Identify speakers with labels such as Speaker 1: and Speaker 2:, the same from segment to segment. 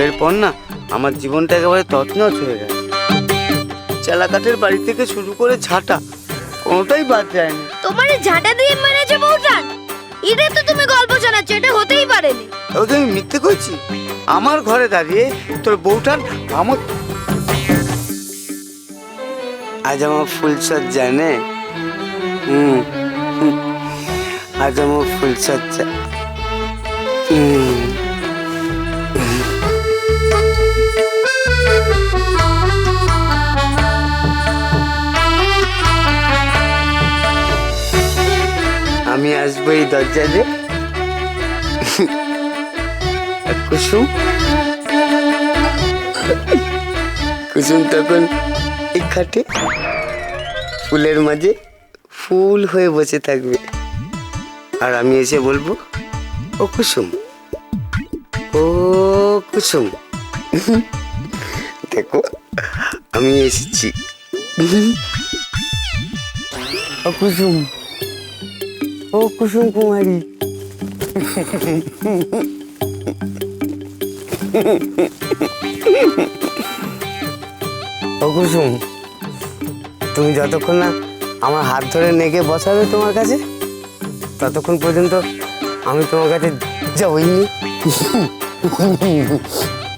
Speaker 1: বিয়ের পর না আমার জীবনটা একেবারে তছনছ হয়ে গেছে। চালাকাঠের বাড়ি থেকে শুরু করে ঝাঁটা কোনোটাই বাদ যায়নি
Speaker 2: তোমার ঝাঁটা দিয়ে মেরেছে বউটান এটা তো তুমি গল্প শোনাচ্ছ এটা হতেই পারেনি।
Speaker 1: ওকে আমি মিথ্যে করছি আমার ঘরে দাঁড়িয়ে তোর বউটার আমার আজ আমার ফুল সজ্জা নে হুম। আজ আমার ফুল সজ্জা হুম। আমি আসব এই দরজা দিয়ে কুসুম। কুসুম তখন এই খাটে, ফুলের মাঝে ফুল হয়ে বসে থাকবে। আর আমি এসে বলব, ও কুসুম ও কুসুম, দেখো, আমি এসেছি। ও কুসুম ও কুসুম কুমারী। ও কুসুম তুমি যতক্ষণ না আমার হাত ধরে নেগে বসাবে তোমার কাছে ততক্ষণ পর্যন্ত আমি তোমার কাছে যাবই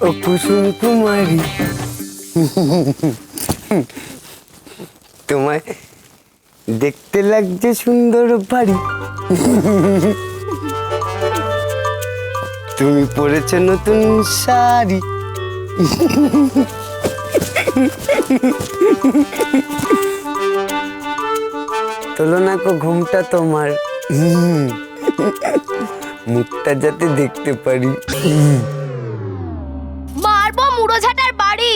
Speaker 1: ও কুসুম কুমারী। তোমায় দেখতে লাগছে সুন্দর বাড়ি। তুমি পরেছো নতুন শাড়ি। তোলো না কো ঘুমটা তোমার। মুখটা যাতে দেখতে পারি।
Speaker 2: মারবো মুড়ো ঝাঁটার বাড়ি।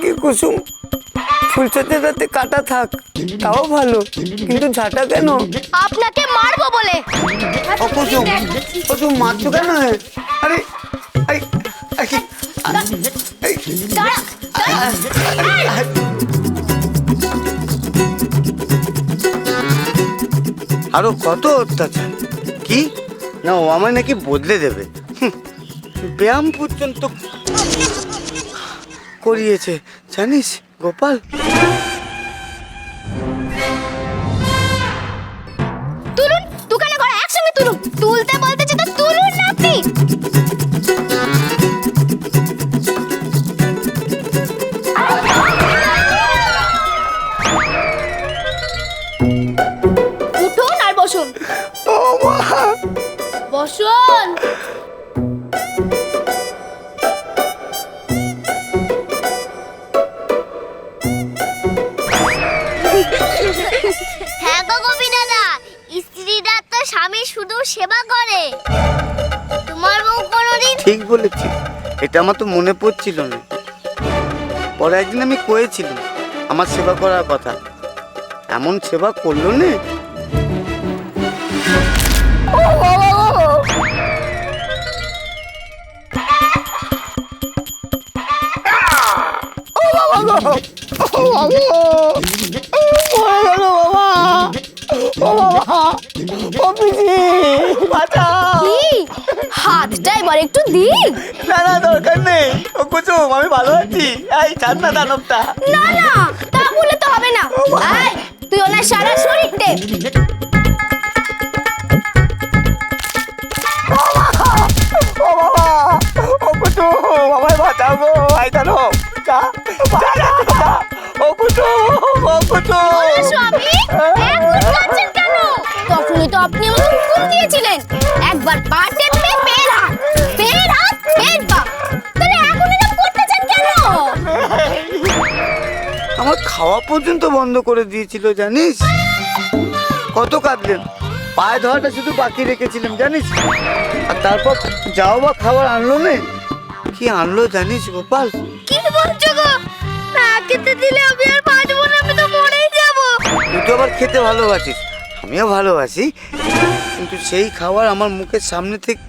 Speaker 1: কি কুসুম? ফুলচাঁদের রাতে কাটা থাক তাও ভালো। কিন্তু ঝাঁটা কেন?
Speaker 2: আপনাকে মারবো বলে।
Speaker 1: কুসুম কুসুম মারছো কেন আরে আরে আরে, কত অত্যাচার? কি? না ও আমায় নাকি বদলে দেবে। ব্যায়াম পর্যন্ত করিয়েছে জানিস? গোপাল।
Speaker 2: তুলুন দোকানে ঘরে একসঙ্গে তুলুন। তুলতে বলতেছি তো তুলুন না আপনি উঠুন আর বসুন। বসুন।
Speaker 3: স্ত্রীরা তো স্বামী শুধু সেবা করে। তোমার বউ কোনোদিন
Speaker 1: ঠিক বলেছি। এটা আমার তো মনে পড়ছিল না। পরে একদিন আমি কয়েছিলাম আমার সেবা করার কথা। এমন সেবা করল না?
Speaker 2: কি? হাতটা এবার একটু দিন
Speaker 1: না না দরকার নেই। ও কুসুম আমি ভালো আছি। এই ছাড় না দানবটা।
Speaker 2: না না তা বলে তো হবে না। এই, তুই ওনার সারা শরীর টেপ
Speaker 1: ও বাবা ও কুসুম আমায় বাঁচাও গো ভাই
Speaker 2: দিয়েছিলেন। একবার পা টেপলে ফের হাত ফের হাত ফের পা। তাহলে এখন এরকম কেন?
Speaker 1: আমার খাওয়া পর্যন্ত বন্ধ করে দিয়েছিল জানিস? কত কাঁদলেন। পায়ে ধোয়াটা শুধু বাকি রেখেছিলাম জানিস? আর তারপর যাও বা খাবার আনলো না। কি আনলো জানিস গোপাল?
Speaker 2: কি বলছো গো? না খেতে দিলে আমি আর বাঁচবো না আমি তো মরেই যাব।
Speaker 1: তুই তো আবার খেতে ভালোবাসিস। আমিও ভালোবাসি। কিন্তু সেই খাবার আমার মুখের সামনে থেকে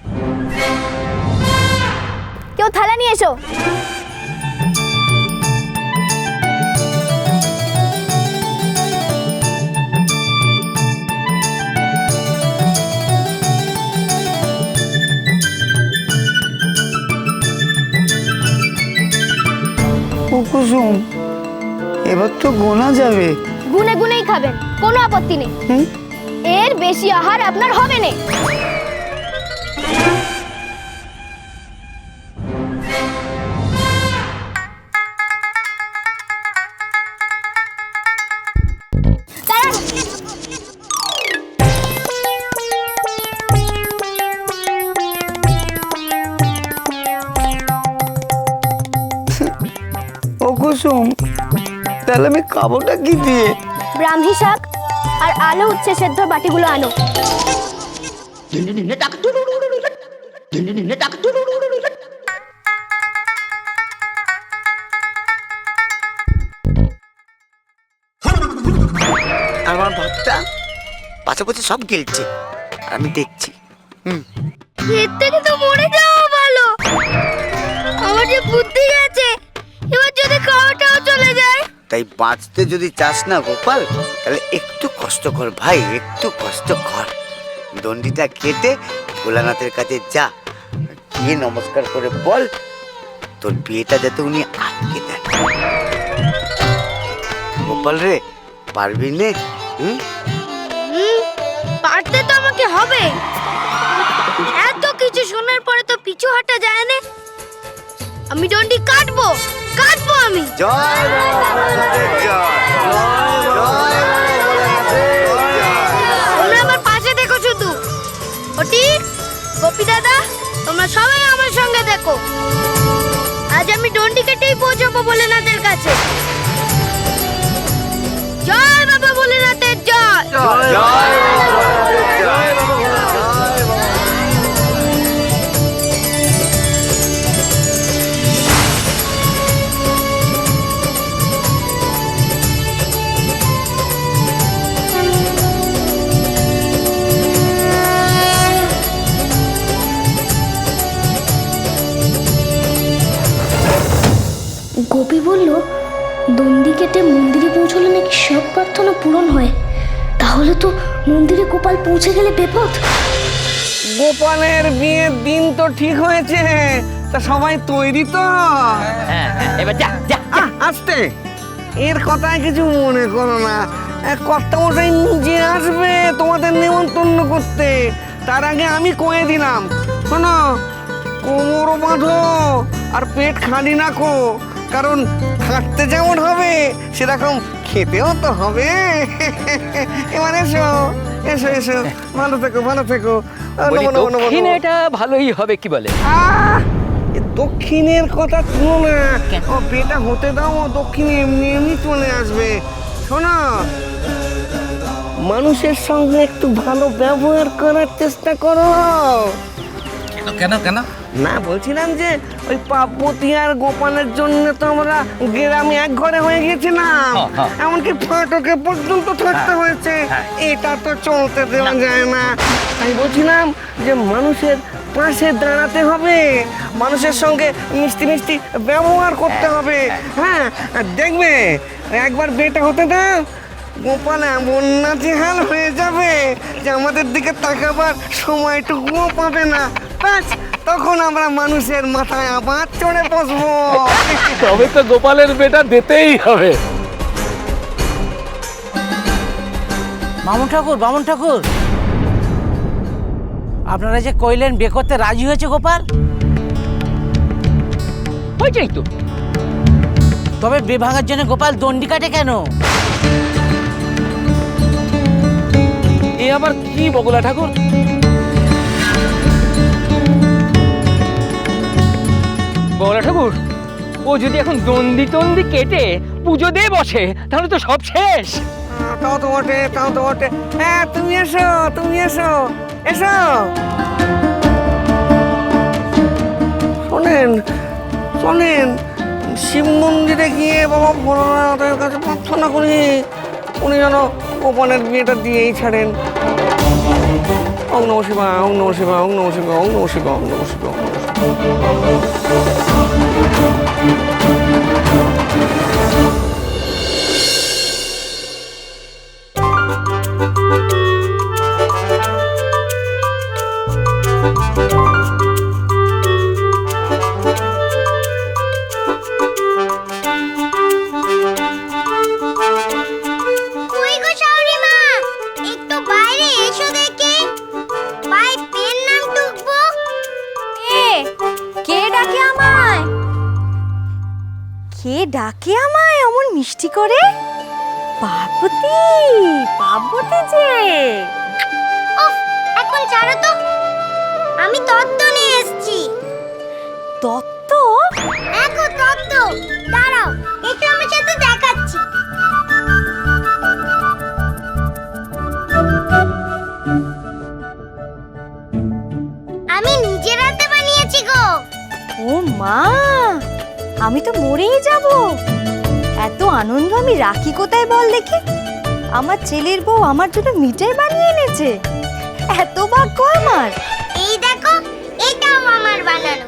Speaker 2: কেউ থালা নিয়ে এসো।
Speaker 1: কুসুম এবার তো গোনা যাবে।
Speaker 2: গুনে গুনেই খাবেন কোনো আপত্তি নেই। এর বেশি আহার আপনার হবে না।
Speaker 1: ও কুসুম তাহলে আমি খাবোটা কি দিয়ে?
Speaker 2: ব্রাহ্মী শাক আর আলু উচ্ছে সেদ্ধ বাটিগুলো আনো।
Speaker 1: আমার ভাতটা পাশাপাশি সব গিলছে। আমি দেখছি। হুম।
Speaker 3: এর থেকে তো মরে যাওয়া ভালো। আমার যে বুদ্ধি আছে এবার যদি খাওয়াটাও চলে যায়
Speaker 1: তাই বাঁচতে যদি চাস না গোপাল, তাহলে একটু কষ্ট কর ভাই, একটু কষ্ট কর। দণ্ডিটা কেটে ভোলানাথের কাছে যা, গিয়ে নমস্কার করে বল, তোর বিয়েটা যাতে উনি আটকে দেন। গোপাল রে, পারবি নে?
Speaker 3: পারতে তো আমাকে হবে। এত কিছু শোনার পরে তো পিছু হাঁটা যায় না। আমি ডন্ডি কাটবো। কাটবো আমি।
Speaker 1: জয়।
Speaker 3: তোমরা আমার পাশে দেখো শুধু। ওটি গোপী দাদা তোমরা সবাই আমার সঙ্গে দেখো। আজ আমি ডন্ডি কেটেই পৌঁছাবো ভোলেনাথের কাছে। জয় বাবা ভোলেনাথের জয়।
Speaker 1: জয়
Speaker 4: প্রার্থনা পূরণ হয় তাহলে তো মন্দিরে গোপাল পৌঁছে গেলে বিপদ
Speaker 5: গোপালের বিয়ের দিন তো ঠিক হয়েছে তা সবাই তৈরি তো।
Speaker 6: হ্যাঁ হ্যাঁ এবার যা যা
Speaker 5: আসতে। এর কথায় কিছু মনে করো না। কর্তামশাই নিজে আসবে তোমাদের নেমন্তন্ন করতে। তার আগে আমি কয়ে দিলাম শোনো কোমর বাঁধো আর পেট খালি না রাখো কারণ খাটতে যেমন হবে সেরকম খেতেও তো হবে। এবার এসো এসো এসো। ভালো থেকো ভালো থেকো।
Speaker 6: দক্ষিণ এটা ভালোই হবে কি বলে?
Speaker 5: আহ! দক্ষিণের কথা শুনো না। ও বেটা হতে দাও ও দক্ষিণে এমনি এমনি চলে আসবে। শোনো মানুষের সঙ্গে একটু ভালো ব্যবহার করার চেষ্টা করো।
Speaker 6: কেন কেন?
Speaker 5: না বলছিলাম যে ওই পাপতি আর গোপালের জন্য তো আমরা গ্রামে এক ঘরে হয়ে গেছিলাম
Speaker 6: হ্যাঁ, হ্যাঁ।
Speaker 5: এমনকি ফাটকে পর্যন্ত থাকতে হয়েছে।
Speaker 6: হ্যাঁ।
Speaker 5: এটা তো চলতে দেওয়া যায় না। তাই বলছিলাম যে মানুষের পাশে দাঁড়াতে হবে। মানুষের সঙ্গে মিষ্টি মিষ্টি ব্যবহার করতে হবে। হ্যাঁ। দেখবে একবার বেটা হতে দাও গোপাল এমন নাচেহাল হয়ে যাবে যে আমাদের দিকে তাকাবার সময়টুকুও পাবে না। ব্যাস তখন আমরা মানুষের মাথায় আবার চড়ে বসবো।
Speaker 6: তবে তো গোপালের বেটা দিতেই হবে।
Speaker 7: বামুন ঠাকুর বামুন ঠাকুর। আপনারা যে কইলেন বিয়ে করতে রাজি হয়েছে গোপাল?
Speaker 6: হয়েছেই তো।
Speaker 7: তবে বিয়ে ভাঙার জন্য গোপাল দণ্ডি কাটে কেন?
Speaker 6: এ আবার কি বগলা ঠাকুর? ও যদি এখন দন্দি তন্দি কেটে পুজো দিয়ে বসে, তাহলে তো সব শেষ।
Speaker 5: তাও তো বটে, তাও তো বটে। হ্যাঁ তুমি এসো তুমি এসো এসো। শোনেন শোনেন, শিব মন্দিরে গিয়ে বাবা ভোলানাথের কাছে প্রার্থনা করি, উনি যেন গোপালের বিয়েটা দিয়েই ছাড়েন। ওং নম শিবা ওং নম শিবা ওং নম শিবা ওং নম শিবা ওং নম শিবা ওং নম শিবা
Speaker 3: মিষ্টি করে? পার্বতী পার্বতী যে।
Speaker 8: এখন ছাড়ো তো। আমি তত্ত্ব নিয়ে এসেছি।
Speaker 3: দত্ত
Speaker 8: দেখো তত্ত্ব দাঁড়াও এটা আমার সাথে দেখাচ্ছি। আমি নিজের হাতে বানিয়েছি গো।
Speaker 3: ও মা আমি তো মরেই যাব। এত আনন্দ আমি রাখি কোথায় বল দেখি? আমার ছেলের বউ আমার জন্য মিঠাই বানিয়ে এনেছে। এত ভাগ্য আমার।
Speaker 8: এই দেখো, এটাও আমার বানানো।